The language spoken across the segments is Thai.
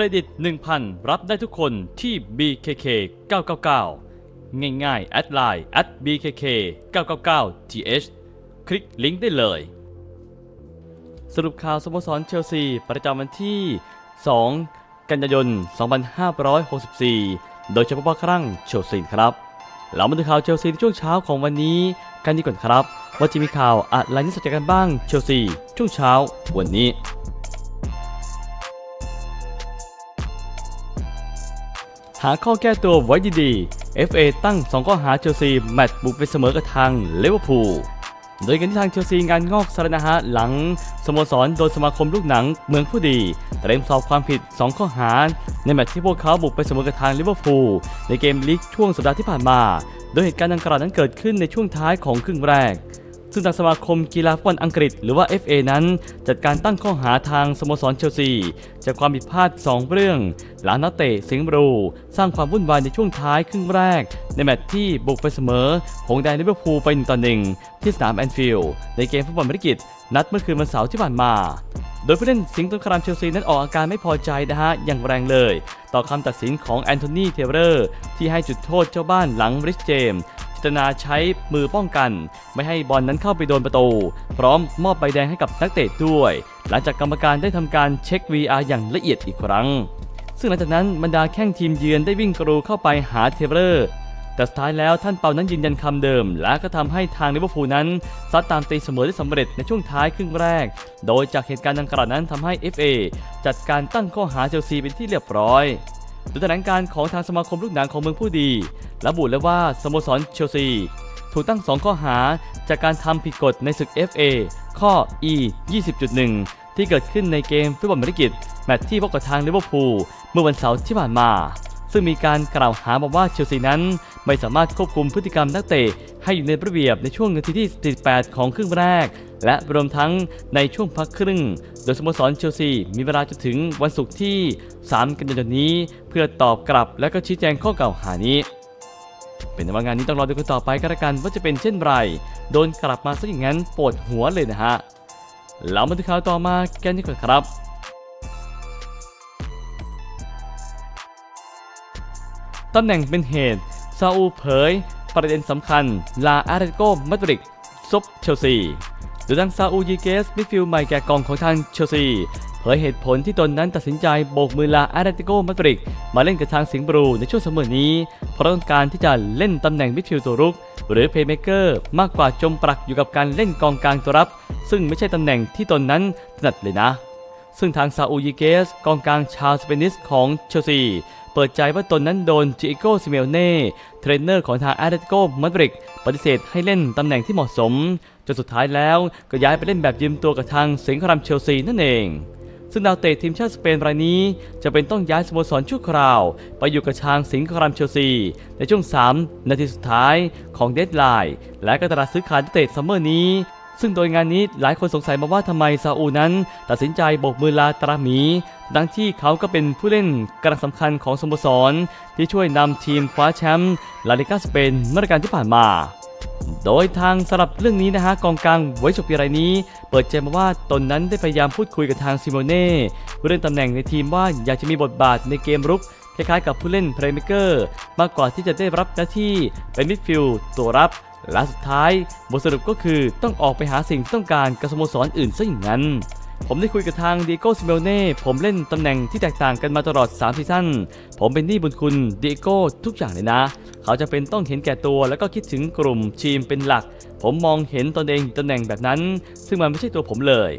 รดิต 1,000 รับได้ทุกคนที่ BKK 999 ง่ายๆ แอดไลน์ at BKK 999 th คลิกลิงก์ได้เลย สรุปข่าวสโมสรเชลซี ประจำวันที่ 2 กันยายน 2564 โดยเฉพาะครั้งเชลซีครับ เรามาดูข่าวเชลซีในช่วงเช้าของวันนี้กันดีก่อนครับ ว่าจะมีข่าวอะไรน่าสนใจกันบ้างเชลซีช่วงเช้าวันนี้ หาข้อแก้ตัวไว้ดีๆ FA ตั้ง 2 ข้อหาเชลซี แมตช์บุกไปเสมอกับทางเลเวอร์พูลโดยกันที่ทางเชลซีงานงอกสารนะฮะหลังสโมสรโดนสมาคมลูกหนังเมืองผู้ดีเตรียมสอบความผิด 2 ข้อหา ในแมตช์ที่พวกเขาบุกไปเสมอกับทางลิเวอร์พูลในเกมลีกช่วงสัปดาห์ที่ผ่านมา โดยเหตุการณ์ดังกล่าวนั้นเกิดขึ้นในช่วงท้ายของครึ่งแรก ซึ่งทางสมาคมกีฬาฟุตบอลอังกฤษหรือว่า FA นั้น จัดการตั้งข้อหาทางสโมสรเชลซี จากความผิดพลาด 2 เรื่อง หลังนักเตะสิงห์บรู สร้างความวุ่นวายในช่วงท้ายครึ่งแรก ในแมตช์ที่บุกไปเสมอ หงแดงลิเวอร์พูลไป1ต่อ1ที่สนามแอนฟิลด์ในเกมฟุตบอลบริกิตนัดเมื่อคืนวันเสาร์ที่ผ่านมาโดยผู้เล่นสิงห์ต้นครามเชลซีนั้นออกอาการไม่พอใจนะฮะ อย่างแรงเลย ต่อคำตัดสินของแอนโทนีเทเลอร์ ที่ให้จุดโทษเจ้าบ้านหลังริชเจม จารณาใช้มือป้องกัน ไม่ให้บอลนั้นเข้าไปโดนประตู พร้อมมอบใบแดงให้กับนักเตะด้วย หลังจากกรรมการได้ทำการเช็ค VR อย่างละเอียดอีกครั้ง ซึ่งหลังจากนั้นบรรดาแข้งทีมเยือนได้วิ่งกรูเข้าไปหาเทเลอร์แต่สุดท้ายแล้วท่านเปานั้นยืนยันคำเดิม และก็ทำให้ทางลิเวอร์พูลนั้นซัดตามตีเสมอได้สำเร็จในช่วงท้ายครึ่งแรก โดยจากเหตุการณ์ดังกล่าวนั้นทำให้ FA จัดการตั้งข้อหาเชลซีเป็นที่เรียบร้อย โดยแถลงการของทางสมาคมลูกหนังของเมืองผู้ดี ระบุเลยว่าสโมสรเชลซีถูกตั้ง 2 ข้อหาจากการทำผิดกฎในศึก FA ข้อ E 20.1 ที่เกิดขึ้นในเกมฟุตบอลบริกิตแมตช์ที่พบกับทางลิเวอร์พูลเมื่อวันเสาร์ที่ผ่านมา ซึ่งมีการกล่าวหาบอกว่าเชลซีนั้น ไม่สามารถควบคุมพฤติกรรมนักเตะให้อยู่ในระเบียบในช่วงนาทีที่ 48 ของครึ่งแรก และรวมทั้งในช่วงพักครึ่ง โดยสโมสรเชลซี มีเวลาจนถึงวันศุกร์ที่ 3 กันยายนนี้ เพื่อตอบกลับและก็ชี้แจงข้อกล่าวหานี้ เป็นว่างานนี้ต้องรอดูกันต่อไปกันละกันว่าจะเป็นเช่นไร โดนกลับมาซะอย่างนั้นปวดหัวเลยนะฮะเรามาดูข่าวต่อมากันดีกว่าครับตำแหน่งเป็นเหตุซาอูเผย ประเด็นสำคัญ ลาอาร์เตโกมาดริดซบเชลซี โดยทางซาอูยีเกสมิดฟิลด์ใหม่แก่กองของทางเชลซีเผยเหตุผลที่ตนนั้นตัดสินใจโบกมือลาอาร์เตโกมาดริดมาเล่นกับทางสิงห์บรูในช่วงเสมอนี้ เพราะต้องการที่จะเล่นตำแหน่งมิดฟิลด์ตัวรุก หรือเพย์เมเกอร์มากกว่าจมปลักอยู่กับการเล่นกองกลางตัวรับ ซึ่งไม่ใช่ตำแหน่งที่ตนนั้นถนัดเลยนะ ซึ่งทางซาอูยิเกสกองกลางชาวสเปนิสของเชลซีเปิดใจว่าตนนั้นโดนจิโก้ซิเมลเน่เทรนเนอร์ของทางอาร์เตโกมาดริดปฏิเสธให้เล่นตำแหน่งที่เหมาะสม จนสุดท้ายแล้วก็ย้ายไปเล่นแบบยืมตัวกับทางสิงห์ครามเชลซีนั่นเอง ซึ่งดาวเตะทีมชาติสเปนรายนี้จะเป็นต้องย้ายสโมสรชั่วคราว ไปอยู่กับทางสิงห์ครามเชลซี ในช่วง 3 นาทีสุดท้ายของเดดไลน์และก็ตลาดซื้อขายนักเตะซัมเมอร์นี้ ซึ่งโดยงานนี้หลายคนสงสัยมาว่าทำไมซาอูนั้น ตัดสินใจโบกมือลาตราหมี ดังที่เขาก็เป็นผู้เล่นกำลังสำคัญของสโมสร ที่ช่วยนำทีมคว้าแชมป์ลาลิกาสเปนเมื่อกาลที่ผ่านมาโดยทางสำหรับเรื่องนี้นะฮะกองกลางไว้จบปีรายนี้ เปิดใจมาว่าตนนั้นได้พยายามพูดคุยกับทางซิโมเน่เรื่องตำแหน่งในทีมว่าอยากจะมีบทบาทในเกมรุกคล้ายๆกับผู้เล่นเพลย์เมเกอร์มากกว่าที่จะได้รับหน้าที่เป็นมิดฟิลด์ตัวรับ และสุดท้ายบทสรุปก็คือต้องออกไปหาสิ่งที่ต้องการกับสโมสรอื่นซะอย่างนั้น ผมได้คุยกับทางดิโก้ซิเมลเน่ผมเล่นตำแหน่งที่แตกต่างกันมาตลอด3ซีซั่นผมเป็นหนี้บุญคุณดิโก้ทุกอย่างเลยนะ เขาจะเป็นต้องเห็นแก่ตัวแล้วก็คิดถึงกลุ่มทีมเป็นหลัก ผมมองเห็นตนเองตำแหน่งแบบนั้น ซึ่งมันไม่ใช่ตัวผมเลย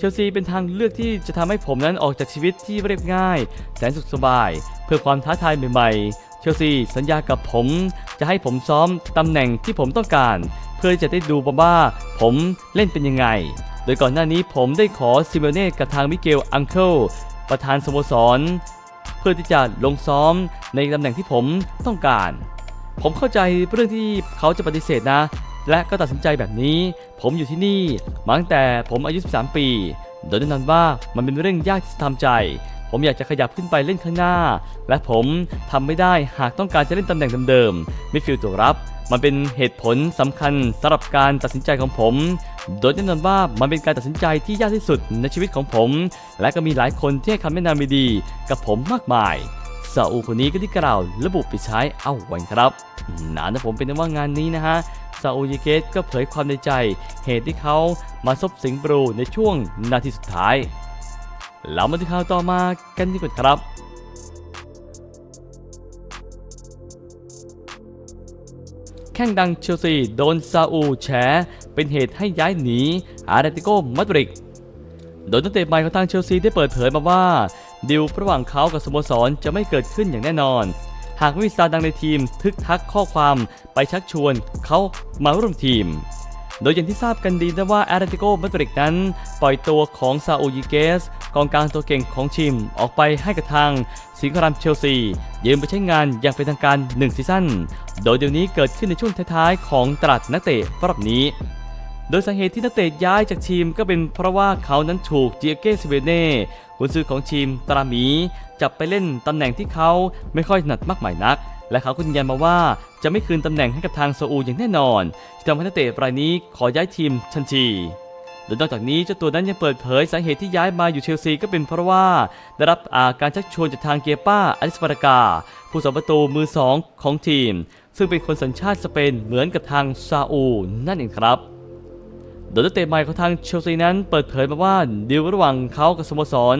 เชลซีเป็นทางเลือกที่จะทำให้ผมนั้นออกจากชีวิตที่เรียบง่าย แสนสุขสบาย เพื่อความท้าทายใหม่ๆ เชลซีสัญญากับผม จะให้ผมซ้อมตำแหน่งที่ผมต้องการ เพื่อจะได้ดูว่าผมเล่นเป็นยังไง โดยก่อนหน้านี้ผมได้ขอซิเมเน่กับทางมิเกลอังเคิลประธานสโมสร เพื่อที่จะลงซ้อมในตำแหน่งที่ผมต้องการ ผมเข้าใจเรื่องที่เขาจะปฏิเสธนะ และก็ตัดสินใจแบบนี้ ผมอยู่ที่นี่มาตั้งแต่ผมอายุ 13 ปี โดยแน่นอนว่ามันเป็นเรื่องยากที่จะทำใจ ผมอยากจะขยับขึ้นไปเล่นข้างหน้า และผมทำไม่ได้หากต้องการจะเล่นตำแหน่งเดิมๆมิดฟิลด์ตัวรับ มันเป็นเหตุผลสำคัญสำหรับการตัดสินใจของผม โดยแน่นอนว่ามันเป็นการตัดสินใจที่ยากที่สุดในชีวิตของผม และก็มีหลายคนที่ให้คำแนะนำดีๆกับผมมากมายซาอูคนนี้ก็ที่กล่าวระบุปิดใช้เอาไว้ครับนานะผมเป็นว่างานนี้นะฮะ ซาอูยิเกตก็เผยความในใจเหตุที่เขามาซบสิงบรูในช่วงนาทีสุดท้ายเรามาดูข่าวต่อมากันดีกว่าครับแข่งดังเชลซีโดนซาอูแฉเป็นเหตุให้ย้ายหนีอาร์เตติโกมาดริดโดยนักเตะใหม่ของทางเชลซีได้เปิดเผยมาว่าดิวระหว่างเขากับสโมสรจะไม่เกิดขึ้นอย่างแน่นอน หากไม่มีสตาร์ดังในทีมทึกทักข้อความไปชักชวนเขามาร่วมทีม โดยอย่างที่ทราบกันดีนะว่าแอตเลติโกมาดริดนั้น ปล่อยตัวของซาอูยิเกสกองกลางตัวเก่งของทีมออกไปให้กับทางสิงคโปร์เชลซียืมไปใช้งานอย่างเป็นทางการ 1 ซีซั่น โดยเดี๋ยวนี้เกิดขึ้นในช่วงท้ายๆของตลาดนักเตะรอบนี้ โดยสาเหตุที่นักเตะย้ายจากทีมก็เป็นเพราะว่าเขานั้นถูกเจียเก้ซิเวเน่กุนซือของทีมตราหมีจับไปเล่นตำแหน่งที่เขาไม่ค่อยถนัดมากมายนัก และเขาก็ยืนยันมาว่าจะไม่คืนตำแหน่งให้กับทางโซอูอย่างแน่นอนที่ทำให้นักเตะรายนี้ขอย้ายทีมทันทีโดยนอกจากนี้เจ้าตัวนั้นยังเปิดเผยสาเหตุที่ย้ายมาอยู่เชลซีก็เป็นเพราะว่า ได้รับอาการชักชวนจากทางเกียป้าอลิสปาร์กา ผู้สาประตูมือสองของทีม ซึ่งเป็นคนสัญชาติสเปนเหมือนกับทางซาอูนั่นเองครับ โดยนักเตะใหม่ของทางเชลซีนั้นเปิดเผยมาว่าดีลระหว่างเขากับสโมสร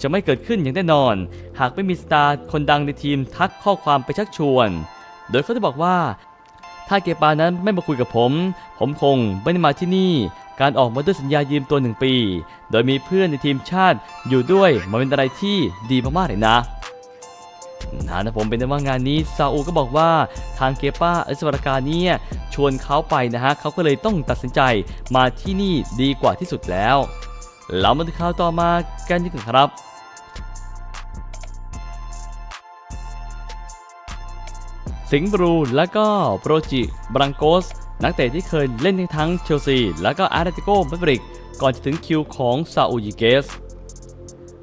จะไม่เกิดขึ้นอย่างแน่นอน หากไม่มีสตาร์คนดังในทีมทักข้อความไปชักชวน โดยเขาได้บอกว่า ถ้าเกปานั้นไม่มาคุยกับผม ผมคงไม่ได้มาที่นี่ การออกมาด้วยสัญญายืมตัวหนึ่งปี โดยมีเพื่อนในทีมชาติอยู่ด้วยมันเป็นอะไรที่ดีมากๆเลยนะ นะนะผมเป็นแต่ว่างานนี้ซาอูก็บอกว่าทางเกป้าอิสวรากาเนี่ยชวนเขาไปนะฮะเขาก็เลยต้องตัดสินใจมาที่นี่ดีกว่าที่สุดแล้วเรามาดูข่าวต่อมากันดีกว่าครับสิงบรูและก็โปรจิบรังโกส นักเตะที่เคยเล่นทั้งเชลซี และก็อาร์ตติโกมาดริดก่อนจะถึงคิวของซาอูยิเกส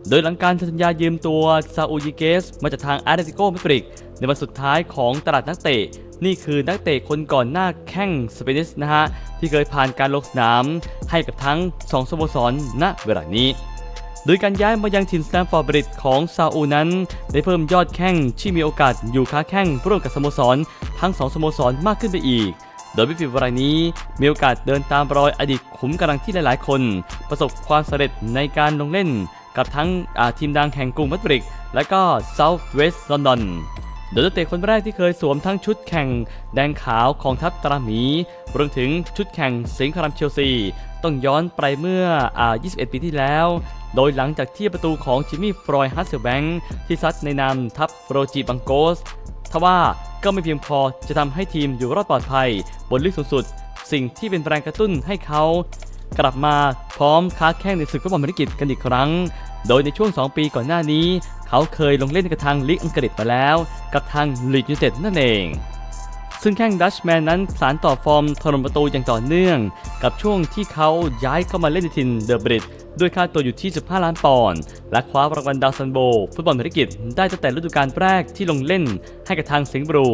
โดยหลังการเซ็นสัญญายืมตัวซาอูยิเกสมาจากทางอาร์เตติโกมาดริดในวันสุดท้ายของตลาดนักเตะ นี่คือนักเตะคนก่อนหน้าแข้งสเปนิสนะฮะ ที่เคยผ่านการลงสนามให้กับทั้ง 2สโมสรณเวลานี้โดยการย้ายมายังถิ่นสแตมฟอร์ดบริดของซาอูนั้น ได้เพิ่มยอดแข้งที่มีโอกาสอยู่ค้าแข้งร่วมกับสโมสร ทั้ง2สโมสรมากขึ้นไปอีก โดยวิฟิวรายนี้มีโอกาสเดินตามรอยอดีตขุมกำลังที่หลายๆ คน ประสบความสำเร็จในการลงเล่น กับทั้งทีมดังแห่งกรุงมาดริดและก็ South West London โดยนักเตะคนแรกที่เคยสวมทั้งชุดแข่งแดงขาวของทัพตราหมีรวมถึงชุดแข่งสิงคโปร์เชลซี ต้องย้อนไปเมื่ออ21 ปีที่แล้ว โดยหลังจากที่ประตูของจิมมี่ฟรอยฮัสเซลแบงค์ที่ซัดในนามทัพโรจิบังโกสทว่าก็ไม่เพียงพอจะทำให้ทีมอยู่รอดปลอดภัย บนลีกสูงสุด สิ่งที่เป็นแรงกระตุ้นให้เขากลับมาพร้อมค้าแข้งในศึกฟุตบอลมริกันกันอีกครั้ง โดยในช่วง 2 ปีก่อนหน้านี้ เขาเคยลงเล่นกับทางลีกอังกฤษมาแล้ว กับทางลีดยูเต็ดนั่นเอง ซึ่งแข้งดัชแมนนั้นสารต่อฟอร์มถล่มประตูอย่างต่อเนื่อง กับช่วงที่เขาย้ายเข้ามาเล่นในทีมเดอะบริดด้วยค่าตัวอยู่ที่ 15 ล้านปอนด์และคว้ารางวัลดาวซันโบฟุตบอลอเมริกันได้ตั้งแต่ฤดูกาลแรกที่ลงเล่นให้กับทางสิงห์บรู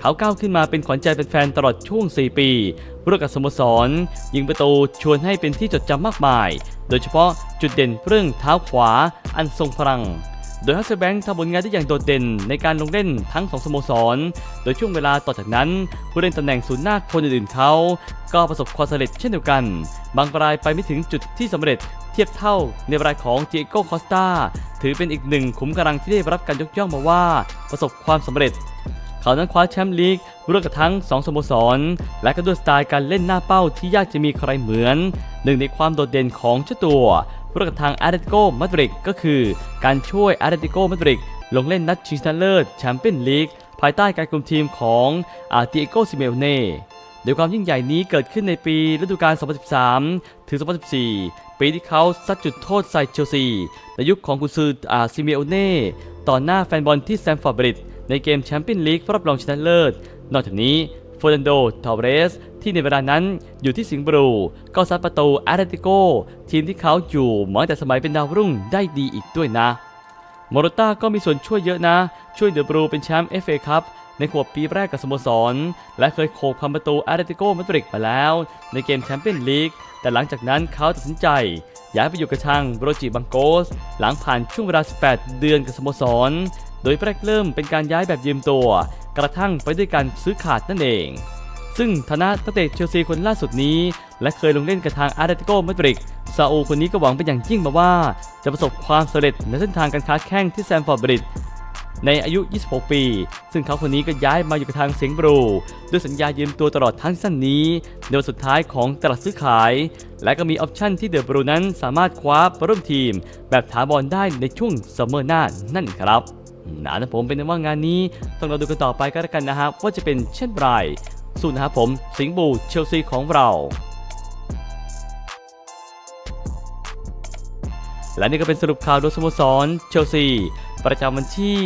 เขาก้าวขึ้นมาเป็นขวัญใจแฟนๆตลอดช่วง 4 ปีร่วมกับสโมสร ยิงประตูชวนให้เป็นที่จดจำมากมาย โดยเฉพาะจุดเด่นเรื่องเท้าขวาอันทรงพลัง โดยฮัสเซแบงค์ทำผลงานได้อย่างโดดเด่นในการลงเล่นทั้งสองสโมสร โดยช่วงเวลาต่อจากนั้น ผู้เล่นตำแหน่งศูนย์หน้าคนอื่นๆเขา ก็ประสบความสำเร็จเช่นเดียวกัน บางรายไปไม่ถึงจุดที่สำเร็จเทียบเท่าในรายของเจโก้คอสตาถือเป็นอีกหนึ่งขุมกำลังที่ได้รับการยกย่องมาว่า ประสบความสำเร็จ เขานั้นคว้าแชมป์ลีกร่วมกับทั้ง2สโมสร และก็ด้วยสไตล์การเล่นหน้าเป้าที่ยากจะมีใครเหมือน หนึ่งในความโดดเด่นของเจ้าตัว ร่วมกับทางอาร์เตติโกมาดริดก็คือ การช่วยอาร์เตติโกมาดริดลงเล่นนัดชิงชนะเลิศแชมเปี้ยนลีกภายใต้การคุมทีมของอาร์ติโกซิเมลเน่โดยความยิ่งใหญ่นี้เกิดขึ้นในปีฤดูกาล 2013 ถึง 2014 ปีที่เขาซัดจุดโทษใส่เชลซี ในยุคของกุนซืออาซิเมโอเน่ ต่อหน้าแฟนบอลที่แซมฟอร์ดบริดจ์ในเกมแชมเปี้ยนลีกรอบรองชนะเลิศ นอกจากนี้ ฟอร์นันโด ทอเรส ที่ในเวลานั้นอยู่ที่สิงห์บรูก็ซัดประตูแอตเลติโก ทีมที่เขาอยู่มาตั้งแต่สมัยเป็นดาวรุ่งได้ดีอีกด้วยนะมโรต้าก็มีส่วนช่วยเยอะนะ ช่วยเดอะบรูเป็นแชมป์ FA ครับในขวบปีแรกกับสโมสร และเคยโขกทำประตูแอตเลติโกมาดริดมาแล้ว ในเกมแชมเปี้ยนลีก แต่หลังจากนั้นเขาตัดสินใจ ย้ายไปอยู่กับทางโรจิบังโกส หลังผ่านช่วงเวลา 18 เดือนกับสโมสร โดยแรกเริ่มเป็นการย้ายแบบยืมตัว กระทั่งไปด้วยการซื้อขาดนั่นเอง ซึ่งฐานะนักเตะเชลซีคนล่าสุดนี้ และเคยลงเล่นกับทางอาร์เตติโกมาดริดซาอูคนนี้ก็หวังเป็นอย่างยิ่งมาว่า จะประสบความสำเร็จในเส้นทางการค้าแข้งที่แซมฟอร์ดบริดในอายุ 26 ปี ซึ่งเขาคนนี้ก็ย้ายมาอยู่กับทางเสียงบรู ด้วยสัญญายืมตัวตลอดทั้งสั้นนี้ ในวันสุดท้ายของตลาดซื้อขาย และก็มีออปชั่นที่เดอะบรูนั้นสามารถคว้าไปร่วมทีม แบบถาวรได้ในช่วงซัมเมอร์หน้านั่นครับ นะนะผมเป็นว่างานนี้ต้องเราดูกันต่อไปก็แล้วกันนะครับว่าจะเป็นเช่นไรสู้นะครับผมสิงห์บูเชลซีของเราและนี่ก็เป็นสรุปข่าวโดยสโมสรเชลซี ประจำวันที่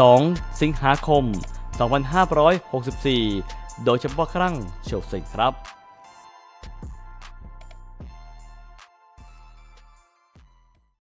2 สิงหาคม 2564 โดยเฉพาะครั้งเชลซีครับ